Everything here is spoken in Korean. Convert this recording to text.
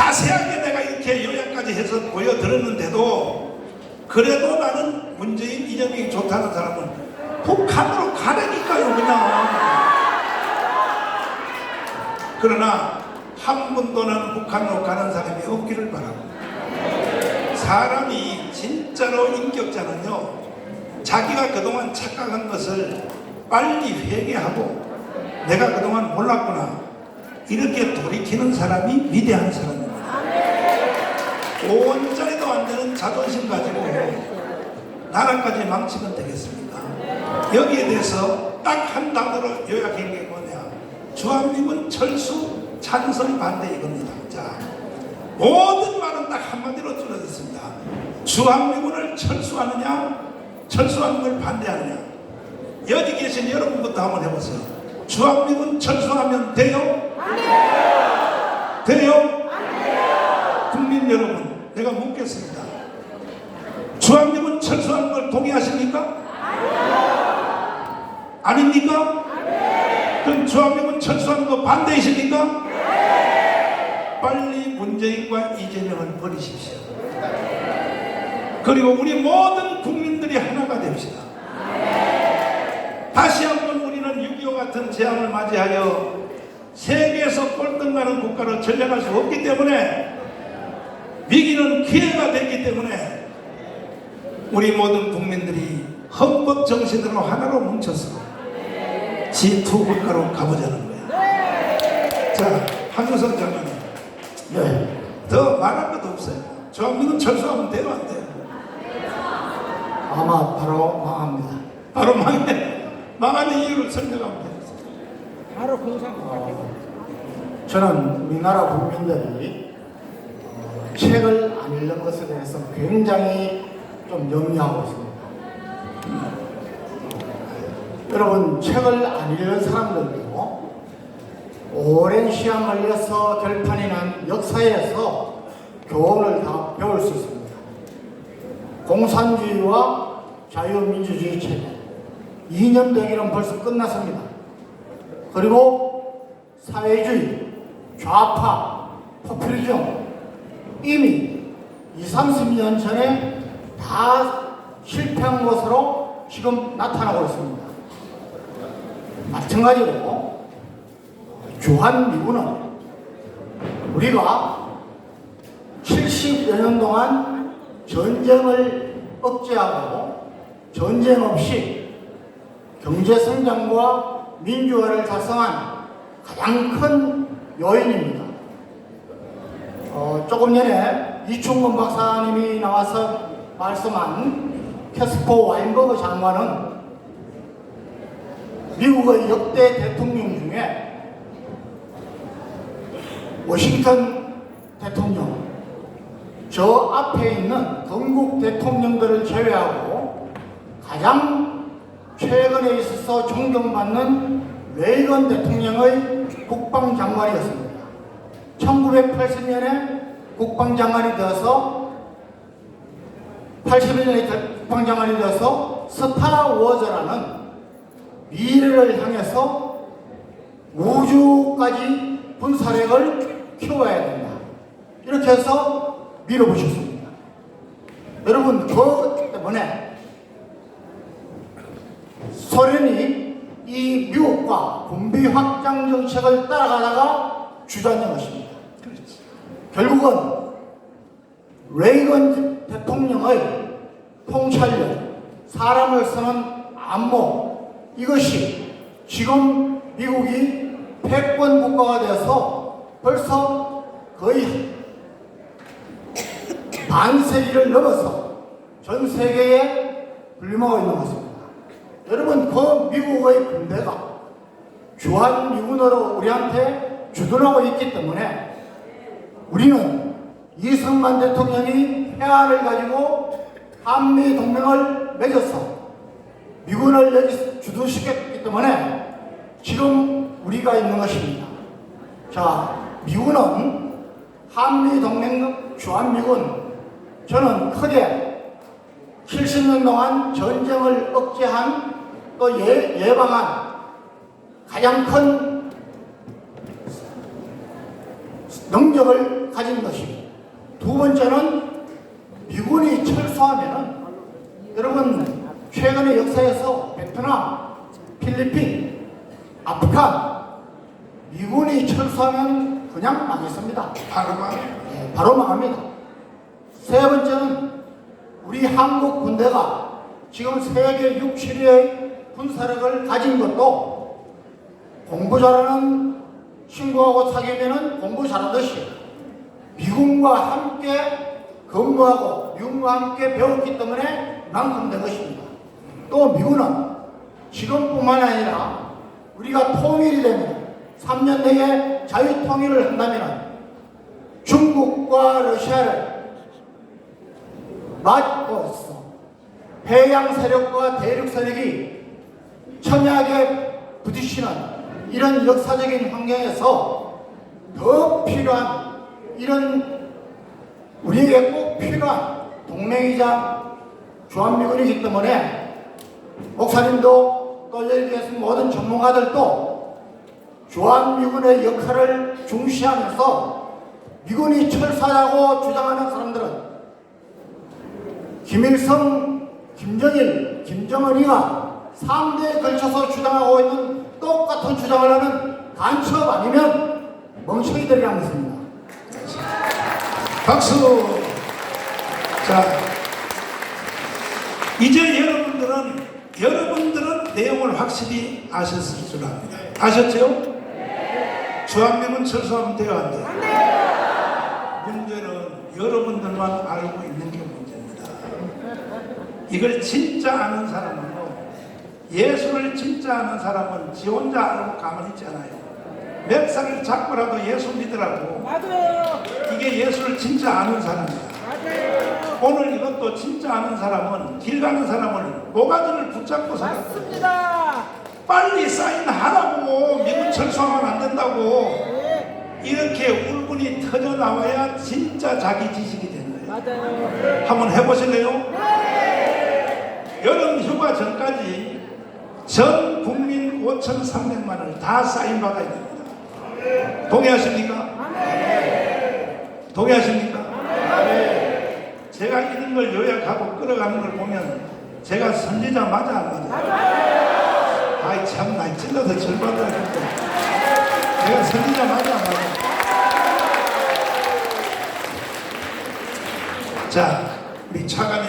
자세하게 내가 이렇게 요약까지 해서 보여드렸는데도 그래도 나는 문재인 이재명이 좋다는 사람은 북한으로 가라니까요 그냥. 그러나 한 번도 나는 북한으로 가는 사람이 없기를 바랍니다 사람이 진짜로 인격자는요 자기가 그동안 착각한 것을 빨리 회개하고 내가 그동안 몰랐구나 이렇게 돌이키는 사람이 위대한 사람입니다 5원짜리도 안 되는 자존심 가지고 나라까지 망치면 되겠습니까? 여기에 대해서 딱 한 단어로 요약한 게 뭐냐 주한미군 철수 찬성 반대 이겁니다 자 모든 말은 딱 한마디로 줄어들습니다 주한미군을 철수하느냐 철수하는 걸 반대하느냐 여기 계신 여러분부터 한번 해보세요 주한미군 철수하면 돼요? 돼요? 여러분, 내가 묻겠습니다. 주한미군 철수하는 걸 동의하십니까? 아닙니까? 그럼 주한미군 철수하는 거 반대이십니까? 빨리 문재인과 이재명을 버리십시오. 그리고 우리 모든 국민들이 하나가 됩시다. 다시 한번 우리는 6.25 같은 재앙을 맞이하여 세계에서 꼴등나는 국가로 전락할 수 없기 때문에 위기는 기회가 됐기 때문에 우리 모든 국민들이 헌법 정신으로 하나로 뭉쳐서 G2 국가로 가보자는 거야. 자, 한효선 장관님. 네. 더 말할 것도 없어요. 조합민은 철수하면 돼요, 안 돼요? 아마 바로 망합니다. 바로 망해. 망하는 이유를 설명하면 되겠어요. 바로 공상 저는 우리나라 국민들이 어, 책을 안 읽는 것에 대해서 굉장히 좀 염려하고 있습니다. 여러분 책을 안 읽는 사람들도 오랜 시간 걸려서 결판이 난 역사에서 교훈을 다 배울 수 있습니다. 공산주의와 자유민주주의 체제 이념 대결은 벌써 끝났습니다. 그리고 사회주의, 좌파, 포퓰리즘 이미 20, 30년 전에 다 실패한 것으로 지금 나타나고 있습니다. 마찬가지로 주한미군은 우리가 70여 년 동안 전쟁을 억제하고 전쟁 없이 경제 성장과 민주화를 달성한 가장 큰 요인입니다. 어, 조금 전에 이충근 박사님이 나와서 말씀한 캐스퍼 와인버그 장관은 미국의 역대 대통령 중에 워싱턴 대통령, 저 앞에 있는 건국 대통령들을 제외하고 가장 최근에 있어서 존경받는 레이건 대통령의 국방장관이었습니다. 1980년에 국방장관이 되어서 81년에 국방장관이 되어서 스타워즈라는 미래를 향해서 우주까지 군사력을 키워야 된다. 이렇게 해서 밀어보셨습니다. 여러분, 그 때문에 소련이 이 미국과 군비 확장 정책을 따라가다가 주저앉은 것입니다. 결국은 레이건 대통령의 통찰력, 사람을 쓰는 안목, 이것이 지금 미국이 패권 국가가 되어서 벌써 거의 반세기를 넘어서 전 세계에 불림하고 있는 것입니다. 여러분, 그 미국의 군대가 주한 미군으로 우리한테 주둔하고 있기 때문에 우리는 이승만 대통령이 해안을 가지고 한미 동맹을 맺어서 미군을 여기 주둔시켰기 때문에 지금 우리가 있는 것입니다. 자, 미군은 한미 동맹 주한미군 저는 크게 70년 동안 전쟁을 억제한 또 예, 예방한 가장 큰 능력을 가진 것이고 두 번째는 미군이 철수하면은 여러분 최근의 역사에서 베트남, 필리핀, 아프간 미군이 철수하면 그냥 망했습니다. 바로 말 예, 바로 망합니다. 세 번째는 우리 한국 군대가 지금 세계 6, 7위의 군사력을 가진 것도 공부 잘하는 친구하고 사귀면은 공부 잘하듯이 미군과 함께 근무하고 미군과 함께 배웠기 때문에 만큼 것입니다. 또 미군은 지금뿐만 아니라 우리가 통일이 되면 3년 내에 자유 통일을 한다면 중국과 러시아를 맞고서 해양 세력과 대륙 세력이 첨예하게 부딪히는 이런 역사적인 환경에서 더 필요한 이런 우리에게 꼭 필요한 동맹이자 주한미군이기 때문에 목사님도 또 여기 계신 모든 전문가들도 주한미군의 역할을 중시하면서 미군이 철사라고 주장하는 사람들은 김일성, 김정일, 김정은이가 3대에 걸쳐서 주장하고 있는 똑같은 주장을 하는 간첩 아니면 멍청이들이라는 것입니다. 박수. 자, 이제 여러분들은 여러분들은 내용을 확실히 아셨을 줄 압니다. 아셨죠? 주한명은 철수하면 돼요, 안 돼요? 문제는 여러분들만 알고 있는 게 문제입니다. 이걸 진짜 아는 사람은요, 예수를 진짜 아는 사람은 지 혼자 알고 가만히 있잖아요. 멱살을 잡고라도 예수 믿으라고 맞아요. 이게 예수를 진짜 아는 사람이다. 맞아요. 오늘 이것도 진짜 아는 사람은 길 가는 사람을 모가지를 붙잡고 살아. 맞습니다. 빨리 사인하라고 미군 철수하면 안 된다고 네. 이렇게 울분이 터져 나와야 진짜 자기 지식이 되는 거예요. 맞아요. 한번 해보실래요? 여름 휴가 전까지 전 국민 5,300만을 다 사인 받아야 됩니다. 동의하십니까? 동의하십니까? 제가 이런 걸 요약하고 끌어가는 걸 보면 제가 선지자 맞아 안 맞아? 아이 참 나이 찔러서 절받아야 겠다 제가 선지자 맞아 안 맞아? 자, 우리 차관